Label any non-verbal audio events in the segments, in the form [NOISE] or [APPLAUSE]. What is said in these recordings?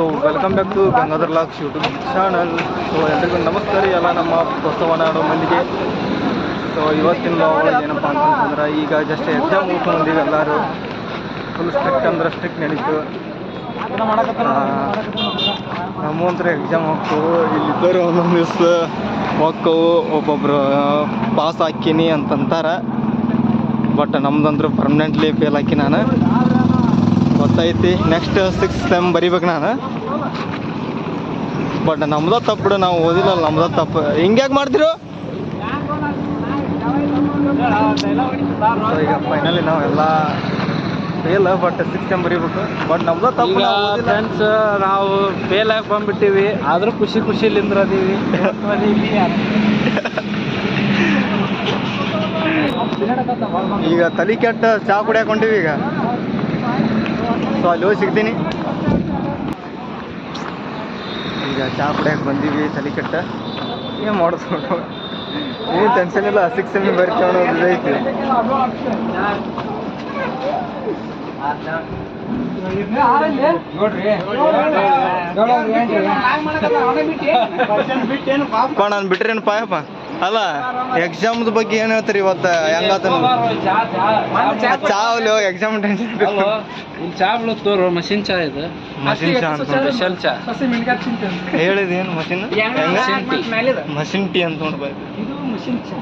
So welcome back to Gangadhar locks YouTube channel so ಎಲ್ರಿಗೂ ನಮಸ್ಕಾರ. ಎಲ್ಲ ನಮ್ಮ ಬಸವ ನಾಡು ಮಂದಿಗೆ ಸೊ ಇವತ್ತಿನ vlog ಏನಪ್ಪ ಅಂತಂದ್ರೆ ಈಗ ಜಸ್ಟ್ ಎಕ್ಸಾಮ್ ಮುಗಿಸ್ಕೊಂಡಿದ್ದೀವಿ ಎಲ್ಲರೂ. ಫುಲ್ ಸ್ಟ್ರಿಕ್ಟ್ ಅಂದ್ರೆ ಸ್ಟ್ರಿಕ್ಟ್ ನಡೀತು. ನಮ್ಮಂತ್ರ ಎಕ್ಸಾಮ್ ಹೋಗ್ತವು ಇಲ್ಲಿದ್ದರು ಒಂದೊಂದು ದಿವಸ ಹೋಗ್ತವು ಒಬ್ಬೊಬ್ರು ಪಾಸ್ ಹಾಕಿನಿ ಅಂತಂತಾರೆ. ಬಟ್ ನಮ್ದಂದ್ರೆ ಪರ್ಮನೆಂಟ್ಲಿ ಫೇಲ್ ಹಾಕಿ ನಾನು. ಗೊತ್ತೈತಿ ನೆಕ್ಸ್ಟ್ ಸಿಕ್ಸ್ ಸೆಮ್ ಬರಿಬೇಕು ನಾನು. ಬಟ್ ನಮ್ದ ತಪ್ಪು ನಾವು ಓದಿಲ್ಲ ನಮ್ದ ತಪ್ಪು. ಹಿಂಗ್ಯಾಕೆ ಮಾಡ್ತಿರು? ಈಗ ಫೈನಲಿ ನಾವೆಲ್ಲ ಫೇಲ್ ಬಟ್ ಸಿಕ್ಸ್ ಟೈಮ್ ಬರಿಬೇಕು. ಬಟ್ ನಮ್ದ ತಪ್ಪು ನಾವು ಫ್ರೆಂಡ್ಸ್ ನಾವು ಫೇಲ್ ಆಗಿ ಬಂದ್ಬಿಟ್ಟಿವಿ. ಆದ್ರೂ ಖುಷಿ ಖುಷಿಲಿಂದ್ರ ಅದೀವಿ [LAUGHS] ಈಗ ತಲೆ ಕೆಟ್ಟ ಚಾ ಕುಡಿಯಾಕೊಂಡಿವಿ ಈಗ. ಸೊ ಅಲ್ಲಿ ಹೋಗಿ ಸಿಗ್ತೀನಿ. ಈಗ ಚಾ ಕುಡಿಯಾಕ ಬಂದೀವಿ ತಲೆ ಕೆಟ್ಟ. ಏನು ಮಾಡಿಸ್ಕೊಂಡು ಏನು ಟೆನ್ಷನ್ ಇಲ್ಲ ಸಿಕ್ಸ್ ಎಂ ಬರ್ಕೊಂಡು ಐತಿ. ನಾನು ಬಿಟ್ರೇನು ಪಾಯಪ್ಪ? ಅಲ್ಲ ಎಕ್ಸಾಮ್ ಬಗ್ಗೆ ಏನ್ ಹೇಳ್ತೀರಿ ಇವತ್ತ? ಹೆಂಗಾತ ಚಾವ್ಲೋ ಎಕ್ಸಾಮ್ ಟೆನ್ಷನ್ ಚಾವ್ಲು ಚಾ ಬೀಳುತ್ತೋರು ಮಷಿನ್ ಚಾ ಇದು. ಮಷಿನ್ ಚಾ ಅಂತ ಸ್ಪೆಷಲ್ ಚಾ. ಹೇಳಿದೇನು ಮಷಿನ್? ಹೆಂಗ? Machine tea. ಅಂತ ನೋಡ್ಬೇಕು. ಇದು ಮಷಿನ್ ಚಾ.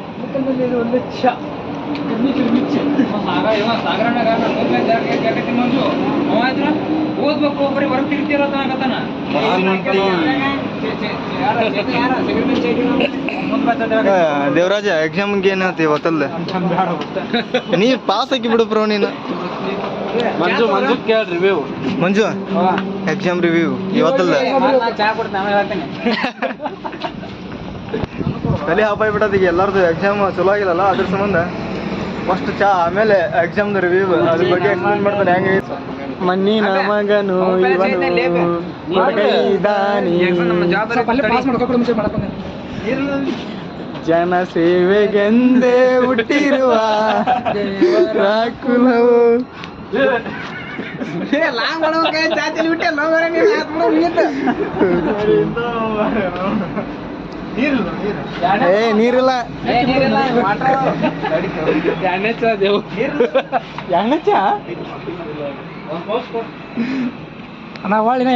ಒಂದು ಚಾ. ಓದ್ಬೇಕು ಒಬ್ಬರಿಗೆ ಹೊರಗೆ ತಿರ್ತಿರೋ ಮಷಿನ್ ಟೀ ದೇವರಾಜ ಎಕ್ಸಾಮ್ಗೆ ಏನು ಹೇಳ್ತಿ ಇವತ್ತಲ್ಲ ನೀ ಪಾಸ್ ಹಾಕಿ ಬಿಡು ಪ್ರೋ ನೀನು. ಮಂಜು ಮಂಜು ಕೇಳ ರಿವ್ಯೂ ಮಂಜು ಎಕ್ಸಾಮ್ ರಿವ್ಯೂ ಇವತ್ತಲ್ಲ ತಲಿ ಹಾಪಾಯಿ ಬಿಟ್ಟದ ಈಗ ಎಲ್ಲರದು ಎಕ್ಸಾಮ್ ಚಲೋ ಆಗಿಲ್ಲಲ್ಲ ಅದ್ರ ಸಂಬಂಧ? ಫಸ್ಟ್ ಚಾ ಆಮೇಲೆ ಎಕ್ಸಾಮ್ದು ರಿವ್ಯೂ ಅದ್ರ ಬಗ್ಗೆ ಎಕ್ಸ್ಪ್ಲೇನ್ ಮಾಡ್ತಾರೆ ಹೆಂಗೆ? ಮಣ್ಣಿನ ಮಗನು ಜನ ಸೇವೆಗೆಂದೇ ಹುಟ್ಟಿರುವ ಕುಲವು ಏ ನೀರಿಲ್ಲ. ಎರಡನೇ ಚಾ ದೇವು ಎಣ್ಣೆ ಚಾ ನಾ ಒಳ್ಳಿನ